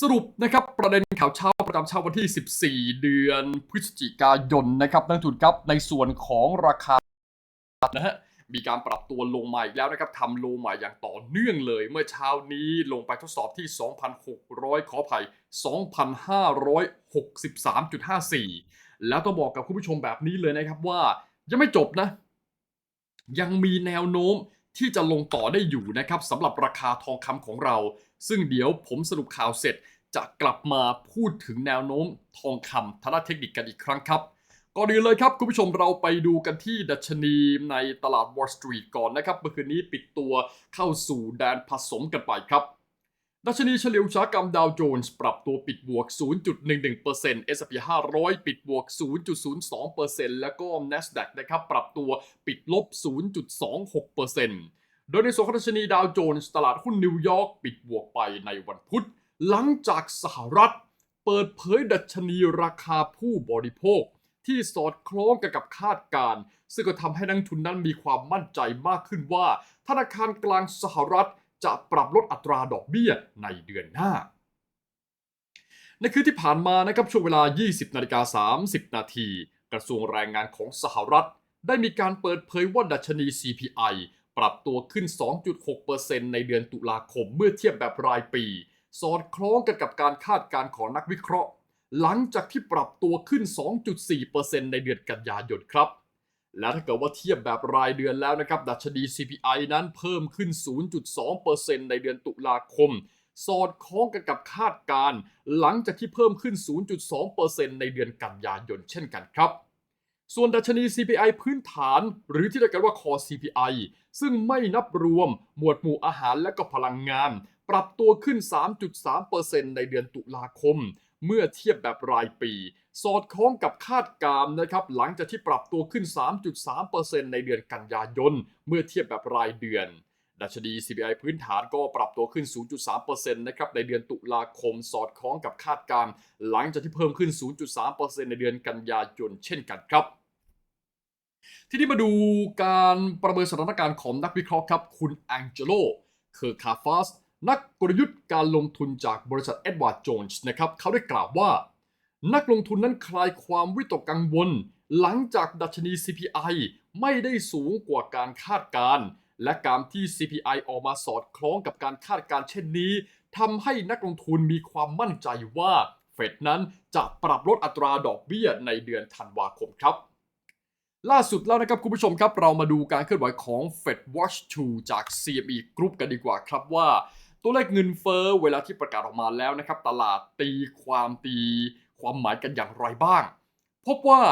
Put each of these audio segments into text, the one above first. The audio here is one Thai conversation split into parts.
สรุปนะครับประเด็นข่าวเช้าประจำเช้าวันที่ 14 เดือนพฤศจิกายนนะครับนักลงทุนครับในส่วนของราคานะฮะมีการปรับตัวลงมาอีกแล้วนะครับทำโลใหม่อย่างต่อเนื่องเลย เมื่อเช้านี้ลงไปทดสอบที่ 2,600 ขออภัย 2,563.54 แล้วต้องบอกกับคุณผู้ชมแบบนี้เลยนะครับว่ายังไม่จบนะ ยังมีแนวโน้ม ที่จะลงต่อได้อยู่นะครับสำหรับราคาทองคำของเรา ซึ่งเดี๋ยวผมสรุปข่าวเสร็จ จะกลับมาพูดถึงแนวโน้มทองคำทางด้านเทคนิคกันอีกครั้งครับก่อนอื่นเลยครับคุณผู้ชมเราไปดูกันที่ดัชนีในตลาด Wall Street ก่อนนะครับเมื่อคืนนี้ปิดตัวเข้าสู่แดนผสมกันไปครับ ดัชนีเฉลี่ยอุตสาหกรรมดาวโจนส์ปรับตัวปิดบวก 0.11% S&P 500 ปิดบวก 0.02%แล้วก็ NASDAQ นะครับปรับตัวปิดลบ 0.26%โดยในส่วนของดัชนีดาวโจนส์ตลาดหุ้นนิวยอร์กปิดบวกไปในวันพุธ หลังจากสหรัฐ เปิดเผยดัชนีราคาผู้บริโภค ที่สอดคล้องกันกับคาดการณ์ซึ่งก็ทำให้นักทุนนั้นมีความมั่นใจมากขึ้นว่า ธนาคารกลางสหรัฐ จะปรับลดอัตราดอกเบี้ยในเดือนหน้าในคืนที่ผ่านมานะครับช่วงเวลา 20 นาฬิกา 30 นาที กระทรวงแรงงานของสหรัฐ ได้มีการเปิดเผยว่าดัชนี CPI ปรับตัวขึ้น 2.6%ในเดือนตุลาคมเมื่อเทียบแบบรายปี สอดคล้องกันกับการคาดการณ์ของนักวิเคราะห์ หลังจากที่ปรับตัวขึ้น 2.4%ในเดือนกันยายนครับ และถ้าเกิดว่าเทียบแบบรายเดือนแล้วนะครับ ดัชนี CPI นั้นเพิ่มขึ้น 0.2%ในเดือนตุลาคม สอดคล้องกันกับคาดการณ์หลังจากที่เพิ่มขึ้น 0.2%ในเดือนกันยายนเช่นกันครับ ส่วนดัชนี CPI พื้นฐานหรือที่เรียกกันว่า Core CPI ซึ่งไม่นับรวมหมวดหมู่อาหารและก็พลังงาน ปรับตัวขึ้น 3.3%ในเดือนตุลาคม เมื่อเทียบแบบรายปี สอดคล้องกับคาดการณ์นะครับหลังจากที่ปรับตัวขึ้น 3.3%ในเดือนกันยายน เมื่อเทียบแบบรายเดือน ดัชนี CPI พื้นฐานก็ปรับตัวขึ้น 0.3%นะครับในเดือนตุลาคมสอดคล้องกับคาดการณ์หลังจากที่เพิ่มขึ้น 0.3%ในเดือนกันยายนเช่นกันครับทีนี้มาดูการประเมินสถานการณ์ของนักวิเคราะห์ครับคุณแองเจโลเคอร์คาฟาสนักกลยุทธ์การลงทุนจากบริษัทเอ็ดวาร์ดโจนส์นะครับเขาได้กล่าวว่า นักลงทุนนั้นคลายความวิตกกังวล หลังจากดัชนี CPI ไม่ได้สูงกว่าการคาดการณ์และการที่ CPI ออกมาสอดคล้องกับการคาดการณ์เช่นนี้ทำให้นักลงทุนมีความมั่นใจว่าเฟดนั้นจะปรับลดอัตราดอกเบี้ยในเดือนธันวาคมครับ ล่าสุดแล้วนะครับคุณผู้ชมครับ เรามาดูการเคลื่อนไหวของ Fed Watch 2 จาก CME Group กันดีกว่าครับว่า ตัวเลขเงินเฟ้อเวลาที่ประกาศออกมาแล้วนะครับ ตลาดตีความตี ความหมายกันอย่างไรบ้าง พบว่า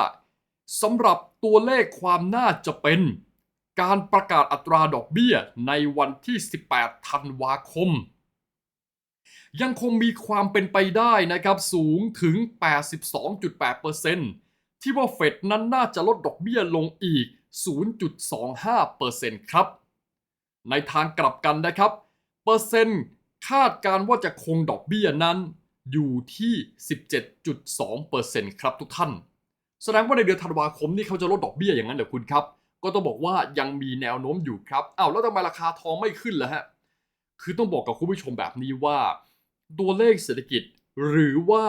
สำหรับตัวเลขความน่าจะเป็น การประกาศอัตราดอกเบี้ยในวันที่ 18 ธันวาคม ยังคงมีความเป็นไปได้นะครับสูงถึง 82.8%ที่ว่าเฟดนั้นน่าจะลดดอกเบี้ยลงอีก 0.25%ครับ ในทางกลับกันนะครับ เปอร์เซ็นต์คาดการณ์ว่าจะคงดอกเบี้ยนั้น อยู่ที่ 17.2%ครับทุกท่าน แสดงว่าในเดือนธันวาคมนี่เขาจะลดดอกเบี้ยอย่างนั้นเหรอคุณครับ ก็ต้องบอกว่ายังมีแนวโน้มอยู่ครับอ้าวแล้วทำไมราคาทองไม่ขึ้นล่ะฮะ คือต้องบอกกับคุณผู้ชมแบบนี้ว่า ตัวเลขเศรษฐกิจหรือว่า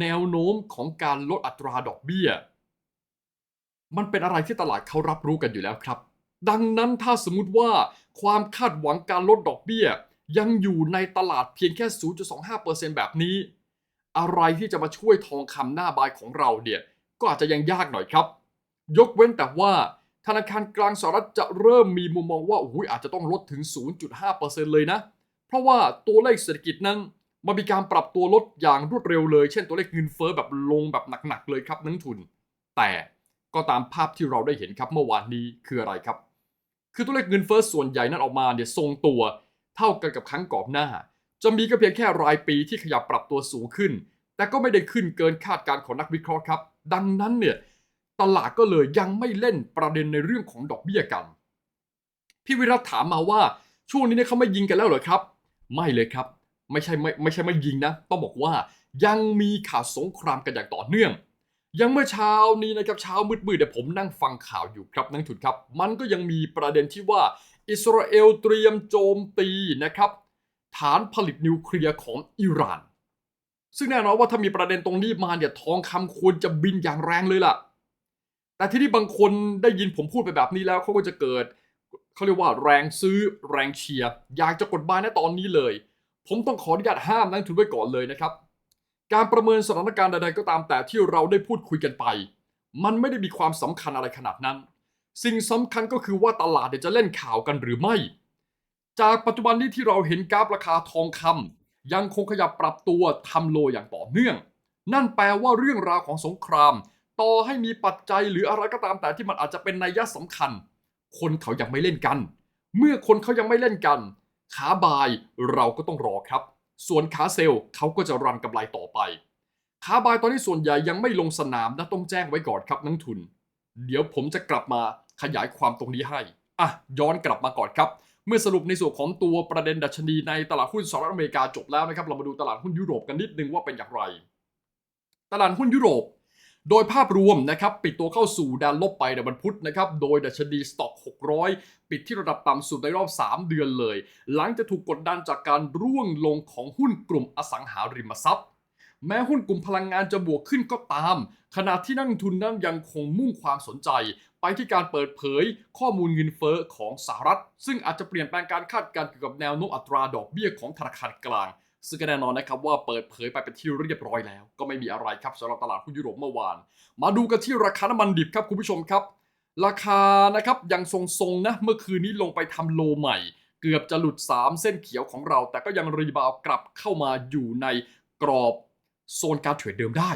แนวโน้มของการลดอัตราดอกเบี้ย มันเป็นอะไรที่ตลาดเขารับรู้กันอยู่แล้วครับ ดังนั้นถ้าสมมุติว่าความคาดหวังการลดดอกเบี้ย ยังอยู่ในตลาดเพียงแค่ 0.25%แบบนี้ อะไรที่จะมาช่วยทองคำหน้าบายของเราเนี่ยก็อาจจะยังยากหน่อยครับ ยกเว้นแต่ว่าธนาคารกลางสหรัฐจะเริ่มมีมุมมองว่าอุ้ยอาจจะต้องลดถึง 0.5%เลยนะ เพราะว่าตัวเลขเศรษฐกิจนั้นมันมีการปรับตัวลดอย่างรวดเร็วเลย เช่นตัวเลขเงินเฟ้อแบบลงแบบหนักๆเลยครับนักทุน แต่ก็ตามภาพที่เราได้เห็นครับเมื่อวานนี้คืออะไรครับ คือตัวเลขเงินเฟ้อส่วนใหญ่นั้นออกมาเนี่ยทรงตัวเท่ากันกับครั้งก่อนหน้า จะมีก็เพียงแค่รายปีที่ขยับปรับตัวสูงขึ้น แต่ก็ไม่ได้ขึ้นเกินคาดการณ์ของนักวิเคราะห์ครับ ดังนั้นเนี่ยตลาดก็เลยยังไม่เล่นประเด็นในเรื่องของดอกเบี้ยกัน พี่วิรัตถามมาว่าช่วงนี้เนี่ยเขาไม่ยิงกันแล้วเหรอครับ ไม่เลยครับ ไม่ใช่ไม่ไม่ใช่ไม่ยิงนะ ต้องบอกว่ายังมีข่าวสงครามกันอย่างต่อเนื่อง ยังเมื่อเช้านี้นะครับเช้ามืดๆเดี๋ยวผมนั่งฟังข่าวอยู่ครับนักทุนครับ มันก็ยังมีประเด็นที่ว่าอิสราเอลเตรียมโจมตีนะครับ ฐานผลิตนิวเคลียร์ของอิหร่าน ซึ่งแน่นอนว่าถ้ามีประเด็นตรงนี้มาเนี่ยทองคำควรจะบินอย่างแรงเลยล่ะ แต่ที่นี่บางคนได้ยินผมพูดไปแบบนี้แล้วเขาก็จะเกิดเขาเรียกว่าแรงซื้อแรงเชียร์อยากจะกดบายในตอนนี้เลย ผมต้องขออนุญาตห้ามนักลงทุนไว้ก่อนเลยนะครับ การประเมินสถานการณ์ใดๆก็ตามแต่ที่เราได้พูดคุยกันไป มันไม่ได้มีความสำคัญอะไรขนาดนั้น สิ่งสำคัญก็คือว่าตลาดจะเล่นข่าวกันหรือไม่ จากปัจจุบันนี้ที่เราเห็นกราฟราคาทองคำยังคงขยับปรับตัวทำโลอย่างต่อเนื่อง นั่นแปลว่าเรื่องราวของสงคราม ต่อให้มีปัจจัยหรืออะไรก็ตามแต่ที่มันอาจจะเป็นนัยยะสำคัญ คนเขายังไม่เล่นกัน เมื่อคนเขายังไม่เล่นกัน ขาบายเราก็ต้องรอครับ ส่วนขาเซลล์เขาก็จะรันกำไรต่อไป ขาบายตอนนี้ส่วนใหญ่ยังไม่ลงสนามนะต้องแจ้งไว้ก่อนครับนักทุน เดี๋ยวผมจะกลับมาขยายความตรงนี้ให้ อะย้อนกลับมาก่อนครับ เมื่อสรุปในส่วนของตัวประเด็นดัชนีในตลาดหุ้นสหรัฐอเมริกาจบแล้วนะครับ เรามาดูตลาดหุ้นยุโรปกันนิดนึงว่าเป็นอย่างไร ตลาดหุ้นยุโรป โดยภาพรวมนะครับปิดตัวเข้าสู่แดนลบไปในวันพุธนะครับโดยดัชนีสต็อก600 ปิดที่ระดับต่ำสุดในรอบ 3 เดือนเลย หลังจะถูกกดดันจากการร่วงลงของหุ้นกลุ่มอสังหาริมทรัพย์ แม้หุ้นกลุ่มพลังงานจะบวกขึ้นก็ตาม ขณะที่นักลงทุนนั้นยังคงมุ่งความสนใจ ไปที่การเปิดเผยข้อมูลเงินเฟ้อของสหรัฐ ซึ่งอาจจะเปลี่ยนแปลงการคาดการณ์เกี่ยวกับแนวโน้มอัตราดอกเบี้ยของธนาคารกลาง ซึ่งแน่นอนนะครับว่าเปิดเผยไปเป็นที่เรียบร้อยแล้ว ก็ไม่มีอะไรครับสำหรับตลาดหุ้นยุโรปเมื่อวาน มาดูกันที่ราคาน้ำมันดิบครับคุณผู้ชมครับ ราคานะครับยังทรงๆนะเมื่อคืนนี้ลงไปทำโลใหม่เกือบจะหลุด 3 เส้นเขียวของเรา แต่ก็ยังรีบาวกลับเข้ามาอยู่ในกรอบ โซนการเทรดเดิมได้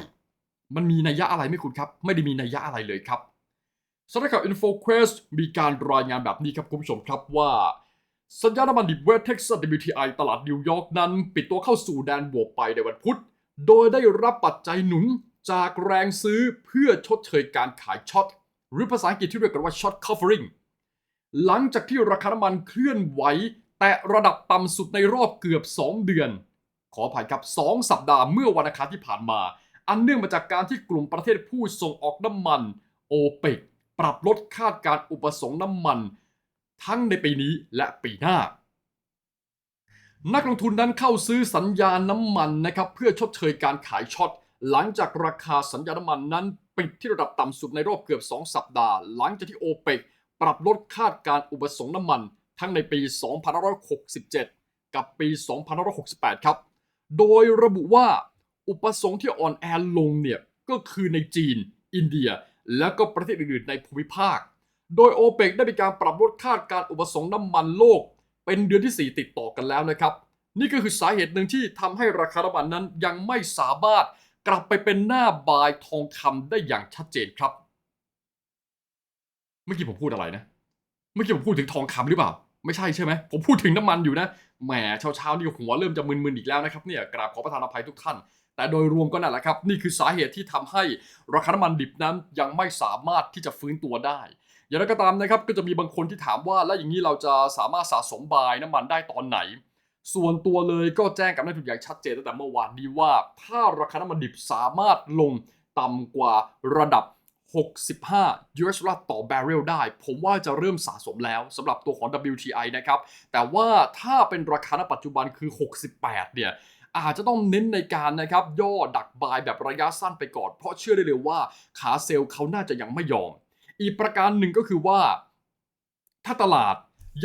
มันมีนัยยะอะไรไหมคุณครับ ไม่ได้มีนัยยะอะไรเลยครับสำนักข่าว InfoQuest มีการรายงานแบบนี้ครับคุณผู้ชมครับว่าสัญญาณน้ำมันดิบเวสเท็กซัส WTI ตลาดนิวยอร์กนั้น ปิดตัวเข้าสู่แดนบวกไปในวันพุธ โดยได้รับปัจจัยหนุนจากแรงซื้อเพื่อชดเชยการขายช็อตหรือภาษาอังกฤษที่เรียกกันว่าช็อต covering หลังจากที่ราคาน้ำมันเคลื่อนไหว แตะระดับต่ำสุดในรอบเกือบ 2 เดือน ขออภัยครับ2สัปดาห์เมื่อวันอังคารที่ผ่านมา อันเนื่องมาจากการที่กลุ่มประเทศผู้ส่งออกน้ำมันโอเปกปรับลดคาดการอุปสงค์น้ำมัน ทั้งในปีนี้และปีหน้า นักลงทุนนั้นเข้าซื้อสัญญาน้ำมันนะครับเพื่อชดเชยการขายช็อตหลังจากราคาสัญญาน้ำมันนั้นปิดที่ระดับต่ำสุดในรอบเกือบ 2 สัปดาห์ หลังจากที่โอเปกปรับลดคาดการอุปสงค์น้ำมัน ทั้งในปี 2567 กับปี 2568 ครับ โดยระบุว่าอุปสงค์ที่อ่อนแอลงเนี่ยก็คือในจีน อินเดีย และก็ประเทศอื่นๆในภูมิภาค โดยโอเปกได้มีการปรับลดคาดการอุปสงค์น้ำมันโลก เป็นเดือนที่ 4 ติดต่อกันแล้วนะครับ นี่ก็คือสาเหตุหนึ่งที่ทำให้ราคาน้ำมันนั้นยังไม่สามารถกลับไปเป็นหน้าบายทองคำได้อย่างชัดเจนครับ เมื่อกี้ผมพูดอะไรนะ เมื่อกี้ผมพูดถึงทองคำหรือเปล่า ไม่ใช่ใช่ไหมผมพูดถึงน้ำมันอยู่นะแหมเช้าๆนี่หัวเริ่มจะมึนๆอีกแล้วนะครับเนี่ยกราบขอประทานอภัยทุกท่าน แต่โดยรวมก็นั่นแหละครับ นี่คือสาเหตุที่ทำให้ราคาน้ำมันดิบนั้นยังไม่สามารถที่จะฟื้นตัวได้ อย่างไรก็ตามนะครับก็จะมีบางคนที่ถามว่าแล้วอย่างนี้เราจะสามารถสะสมบายน้ำมันได้ตอนไหน ส่วนตัวเลยก็แจ้งกับนักทุนอย่างชัดเจนตั้งแต่เมื่อวานนี้ว่า ถ้าราคาน้ำมันดิบสามารถลงต่ำกว่าระดับ 65 US ดอลลาร์ต่อ barrel ได้ ผมว่าจะเริ่มสะสมแล้วสำหรับตัวของ WTI นะครับ แต่ว่าถ้าเป็นราคาณปัจจุบันคือ 68 เนี่ยอาจจะต้องเน้นในการนะครับย่อดักบายแบบระยะสั้นไปก่อน เพราะเชื่อได้เลยว่าขาเซลล์เขาน่าจะยังไม่ยอม อีกประการหนึ่งก็คือว่า ถ้าตลาด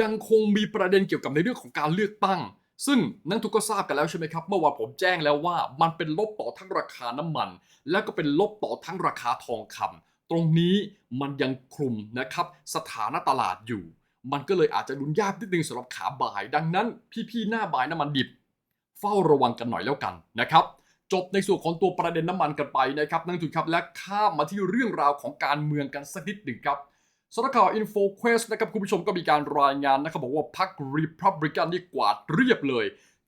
ยังคงมีประเด็นเกี่ยวกับในเรื่องของการเลือกตั้ง ซึ่งนักทุกก็ทราบกันแล้วใช่ไหมครับ เมื่อวานผมแจ้งแล้วว่ามันเป็นลบต่อทั้งราคาน้ำมัน และก็เป็นลบต่อทั้งราคาทองคำ ตรงนี้มันยังคลุมนะครับสถานะตลาดอยู่ มันก็เลยอาจจะดุนยากนิดนึงสำหรับขาบ่าย ดังนั้นพี่ๆหน้าบ่ายน้ำมันดิบ เฝ้าระวังกันหน่อยแล้วกันนะครับจบในส่วนของตัวประเด็นน้ำมันกันไปนะครับนักลงทุนครับและข้ามมาที่เรื่องราวของการเมืองกันสักนิดหนึ่งครับสำนักข่าว InfoQuest นะครับคุณผู้ชมก็มีการรายงานนะครับบอกว่าพรรค Republican นี่กวาดเรียบเลย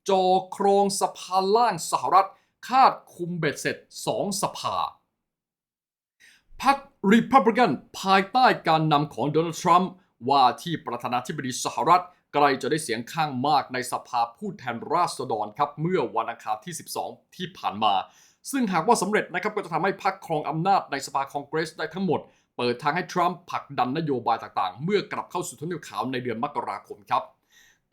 จอโครงสภาล่างสหรัฐ คาดคุมเบ็ดเสร็จ 2 สภา พรรค Republican ภายใต้การนำของโดนัลด์ทรัมป์ว่าที่ประธานาธิบดีสหรัฐใกล้จะได้เสียงข้างมากในสภาผู้แทนราษฎรครับเมื่อวันอังคารที่ 12 ที่ผ่านมา ซึ่งหากว่าสำเร็จนะครับก็จะทำให้พรรคครองอำนาจในสภาคองเกรสได้ทั้งหมด เปิดทางให้ทรัมป์ผลักดันนโยบายต่างๆ เมื่อกลับเข้าสู่ทำเนียบขาวในเดือนมกราคมครับ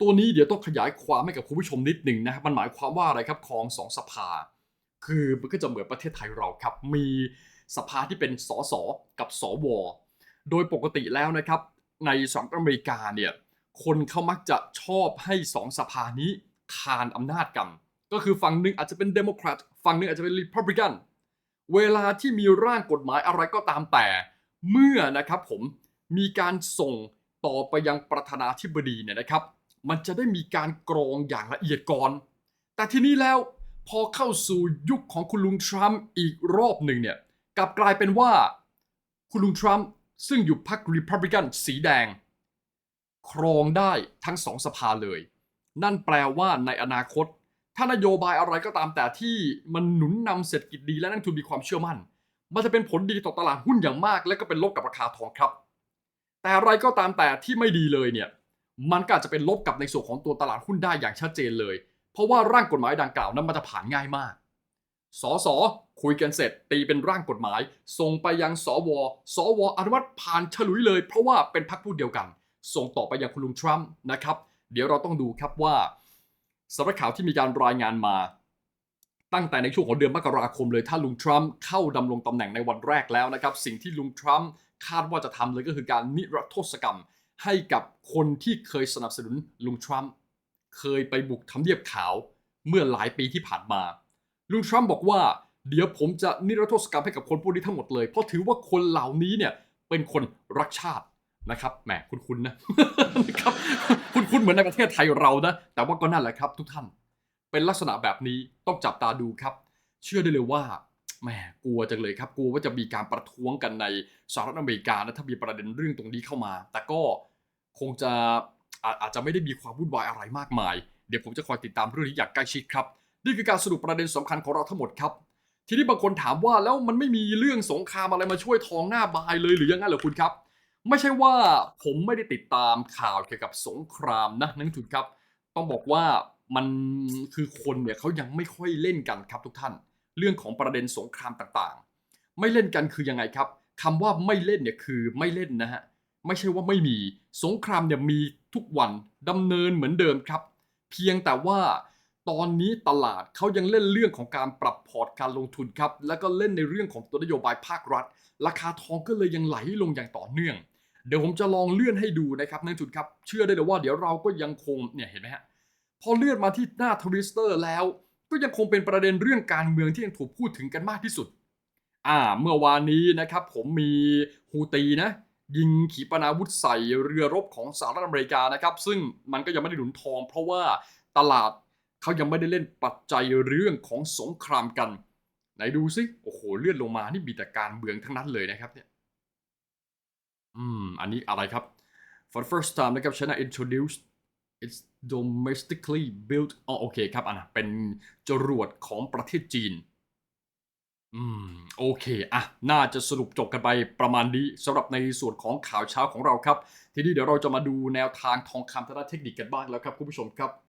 ตัวนี้เดี๋ยวต้องขยายความให้กับคุณผู้ชมนิดหนึ่งนะครับมันหมายความว่าอะไรครับครองสองสภา คือมันก็จะเหมือนประเทศไทยเราครับมี สภาที่เป็นสสกับสวโดยปกติแล้วนะครับ ในสหรัฐอเมริกาเนี่ยคนเขามักจะชอบให้สองสภานี้คานอำนาจกัน ก็คือฝั่งหนึ่งอาจจะเป็นเดโมแครตฝั่งหนึ่งอาจจะเป็นรีพับลิกันเวลาที่มีร่างกฎหมายอะไรก็ตามแต่ เมื่อนะครับผมมีการส่งต่อไปยังประธานาธิบดีเนี่ยนะครับ มันจะได้มีการกรองอย่างละเอียดก่อน แต่ทีนี้แล้วพอเข้าสู่ยุคของคุณลุงทรัมป์อีกรอบหนึ่งเนี่ย กลับกลายเป็นว่า คุณลุงทรัมป์ซึ่งอยู่พรรครีพับลิกันสีแดง ครองได้ทั้งสองสภาเลย นั่นแปลว่าในอนาคต ถ้านโยบายอะไรก็ตามแต่ที่มันหนุนนำเศรษฐกิจดีและนักลงทุนมีความเชื่อมั่น มันจะเป็นผลดีต่อตลาดหุ้นอย่างมาก และก็เป็นลบกับราคาทองครับ แต่อะไรก็ตามแต่ที่ไม่ดีเลยเนี่ยมันก็อาจจะเป็นลบกับในส่วนของตัวตลาดหุ้นได้อย่างชัดเจนเลย เพราะว่าร่างกฎหมายดังกล่าวนั้นมันจะผ่านง่ายมาก สสคุยกันเสร็จ ตีเป็นร่างกฎหมาย ส่งไปยังสว สวอนุมัติผ่านฉลุยเลย เพราะว่าเป็นพรรคพูดเดียวกัน ส่งต่อไปยังคุณลุงทรัมป์นะครับ เดี๋ยวเราต้องดูครับว่าสำนักข่าวที่มีการรายงานมา ตั้งแต่ในช่วงของเดือนมกราคมเลยถ้าลุงทรัมป์เข้าดำรงตำแหน่งในวันแรกแล้วนะครับ สิ่งที่ลุงทรัมป์คาดว่าจะทำเลยก็คือการนิรโทษกรรม ให้กับคนที่เคยสนับสนุนลุงทรัมป์เคยไปบุกทำเนียบขาวเมื่อหลายปีที่ผ่านมา ลุงทรัมป์บอกว่า เดี๋ยวผมจะนิรโทษกรรมให้กับคนพวกนี้ทั้งหมดเลย เพราะถือว่าคนเหล่านี้เนี่ยเป็นคนรักชาตินะครับแหมคุณๆนะนะครับคุณๆเหมือนในประเทศไทยเรานะ แต่ว่าก็นั่นแหละครับ ทุกท่าน เป็นลักษณะแบบนี้ต้องจับตาดูครับ เชื่อได้เลยว่าแหมกลัวจังเลยครับ กลัวว่าจะมีการประท้วงกันในสหรัฐอเมริกานะถ้ามีประเด็นเรื่องตรงนี้เข้ามา แต่ก็คงจะอาอาจจะไม่ได้มีความวุ่นวายอะไรมากมาย เดี๋ยวผมจะคอยติดตามเรื่องนี้อย่างใกล้ชิดครับ นี่คือการสรุปประเด็นสำคัญของเราทั้งหมดครับ ทีนี้บางคนถามว่าแล้วมันไม่มีเรื่องสงครามอะไรมาช่วยทองหน้าบายเลยหรือยังไงเหรอคุณครับ ไม่ใช่ว่าผมไม่ได้ติดตามข่าวเกี่ยวกับสงครามนะนักลงทุนครับ ต้องบอกว่ามันคือคนเนี่ยเขายังไม่ค่อยเล่นกันครับทุกท่าน เรื่องของประเด็นสงครามต่างๆ ไม่เล่นกันคือยังไงครับคำว่าไม่เล่นเนี่ยคือไม่เล่นนะฮะไม่ใช่ว่าไม่มีสงครามเนี่ยมีทุกวันดำเนินเหมือนเดิมครับ เพียงแต่ว่า ตอนนี้ตลาดเขายังเล่นเรื่องของการปรับพอร์ตการลงทุนครับ แล้วก็เล่นในเรื่องของตัวนโยบายภาครัฐ ราคาทองก็เลยยังไหลลงอย่างต่อเนื่อง เดี๋ยวผมจะลองเลื่อนให้ดูนะครับนักลงทุนครับเชื่อได้เลยว่าเดี๋ยวเราก็ยังคงเนี่ยเห็นไหมฮะพอเลื่อนมาที่หน้าทวิสเตอร์แล้ว ก็ยังคงเป็นประเด็นเรื่องการเมืองที่ยังถูกพูดถึงกันมากที่สุด อ่า เมื่อวานนี้นะครับผมมีฮูตีนะยิงขีปนาวุธใส่เรือรบของสหรัฐอเมริกานะครับซึ่งมันก็ยังไม่ได้หนุนทอง เพราะว่าตลาด เขายังไม่ได้เล่นปัจจัยเรื่องของสงครามกัน ไหนดูซิโอ้โหเลื่อนลงมานี่มีแต่การเมืองทั้งนั้นเลยนะครับเนี่ยอืมอันนี้อะไรครับ for the first time นะครับ China introduced its domestically built อ๋อโอเคครับอันนะเป็นจรวดของประเทศจีน อืมโอเคอะน่าจะสรุปจบกันไปประมาณนี้สำหรับในส่วนของข่าวเช้าของเราครับ ทีนี้เดี๋ยวเราจะมาดูแนวทางทองคำทางด้านเทคนิคกันบ้างแล้วครับคุณผู้ชมครับ